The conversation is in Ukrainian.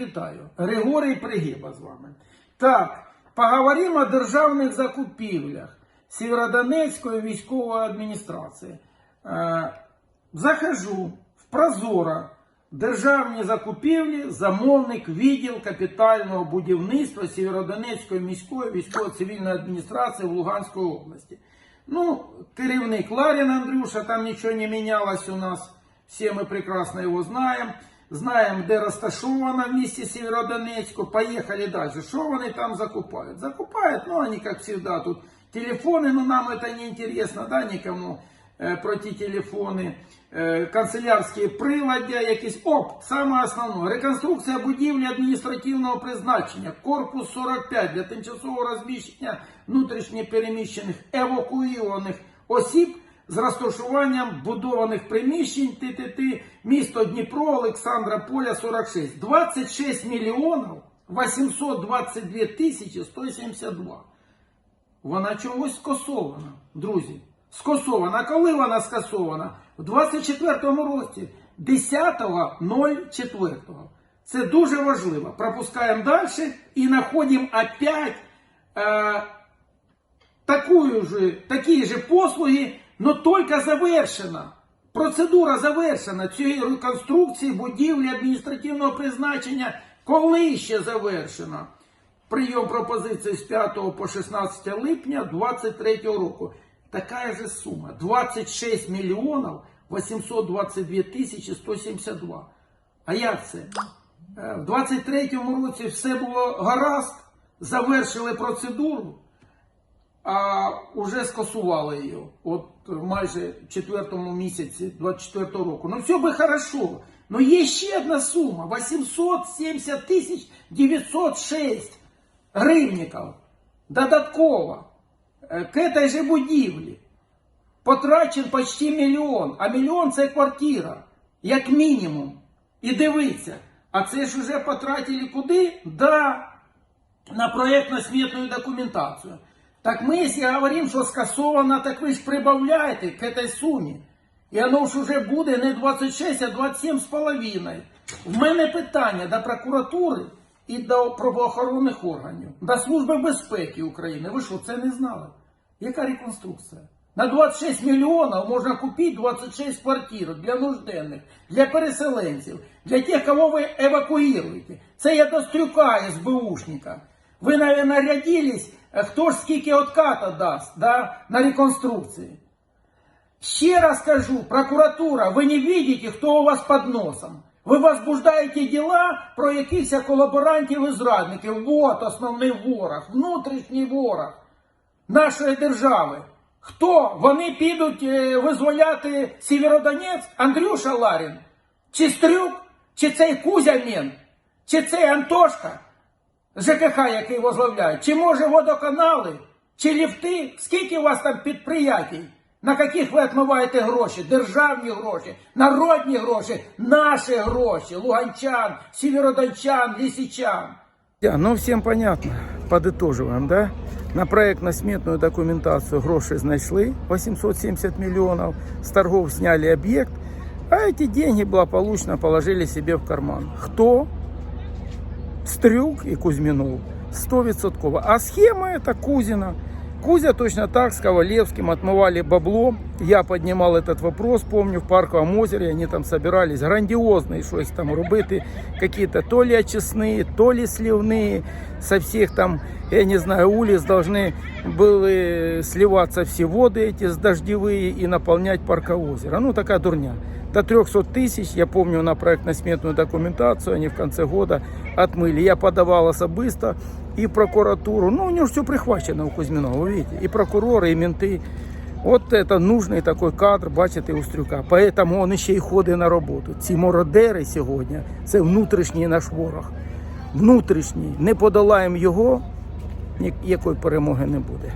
вітаю. Григорій Пригиба з вами. Так, поговоримо о державних закупівлях Сєвєродонецької військової адміністрації. Е, захожу в Прозоро. Державні закупівлі, замовник, відділ капітального будівництва Сєвєродонецької міської військово-цивільної адміністрації в Луганській області. Ну, керівник Ларин Андрюша, там ничего не менялось у нас. Все мы прекрасно его знаем. Знаем, где розташовано в місті Сєвєродонецьку. Поехали дальше. Что они там закупают? Закупают, ну, они, как всегда, тут телефоны, но нам это не интересно, да, никому э, про ті телефони. Е, канцелярські приладдя, якісь оп, саме основне. Реконструкція будівлі адміністративного призначення, корпус 45 для тимчасового розміщення внутрішньо переміщених евакуйованих осіб з розташуванням будованих приміщень ТТТ, місто Дніпро, Олександра Поля 46. 26 мільйонів 822 тисячі 172. Вона чомусь скасована, друзі. Скасована. Коли вона скасована? В 24-му році, 10.04. Це дуже важливо. Пропускаємо далі і знаходимо опять е, такую же, такі же послуги, но тільки завершена. Процедура завершена цієї реконструкції будівлі адміністративного призначення. Коли ще завершена? Прийом пропозицій з 5 по 16 липня 2023 року. Така же сума. 26 мільйонів 822 тисячі 172. А як це? Е, В 23-му році все було гаразд, завершили процедуру, а вже скасували її. От майже в четвертому місяці 24 року. Ну все би хорошо. Но є ще одна сума 870 тисяч 906 гривників. Додатково е, к этой же будівлі. Потрачен почти мільйон, а мільйон це квартира, як мінімум. І дивіться, а це ж вже потратили куди? Да, на проєктно-сметную документацію. Так ми, якщо говоримо, що скасовано, так ви ж прибавляєте к этой сумі. І воно ж уже буде не 26, а 27 з половиною. В мене питання до прокуратури і до правоохоронних органів, до Служби безпеки України. Ви що, це не знали? Яка реконструкція? На 26 мільйонів можна купити 26 квартир для нужденних, для переселенців, для тих, кого ви евакуюєте. Це я до Стрюка, СБУшника. Ви, мабуть, нарядились, хто ж скільки отката дасть да, на реконструкції. Ще раз скажу, прокуратура, ви не видите, хто у вас під носом. Ви возбуждаєте діла про якихось колаборантів і зрадників. Вот основний ворог, внутрішній ворог нашої держави. Хто? Вони підуть е, визволяти Сєвєродонецьк? Андрюша Ларін? Чи Стрюк? Чи цей Кузя Мен? Чи цей Антошка? ЖКХ, який возглавляє? Чи може водоканали? Чи ліфти? Скільки у вас там підприятій? На яких ви відмиваєте гроші? Державні гроші, народні гроші, наші гроші, луганчан, сєвєродончан, лісичан. Ну, всім понятно. Подытоживаем, да? На проектно-сметную документацию гроши знайшли 870 миллионов, с торгов сняли объект, а эти деньги благополучно положили себе в карман. Кто? Стрюк і кузьміну 100%. А схема це Кузина. Кузя точно так с Ковалевским отмывали бабло. Я поднимал этот вопрос, помню, в Парковом озере. Они там собирались грандиозные, что их там робити. Какие-то то ли очистные, то ли сливные. Со всех там, я не знаю, улиц должны были сливаться все воды эти с дождевые и наполнять Парковое озеро. Ну, такая дурня. До 300 тысяч, я помню, на проектно-сметную документацию они в конце года отмыли. Я подавал особисто и в прокуратуру. Ну, у него все прихвачено у Кузьминова, вы видите. И прокуроры, и менты. Вот это нужный такой кадр, бачите, у Стрюка. Поэтому он ще й ходить на роботу. Ці мородери сьогодні, це внутрішній наш ворог. Внутрішній. Не подолаємо його, ніякої перемоги не буде.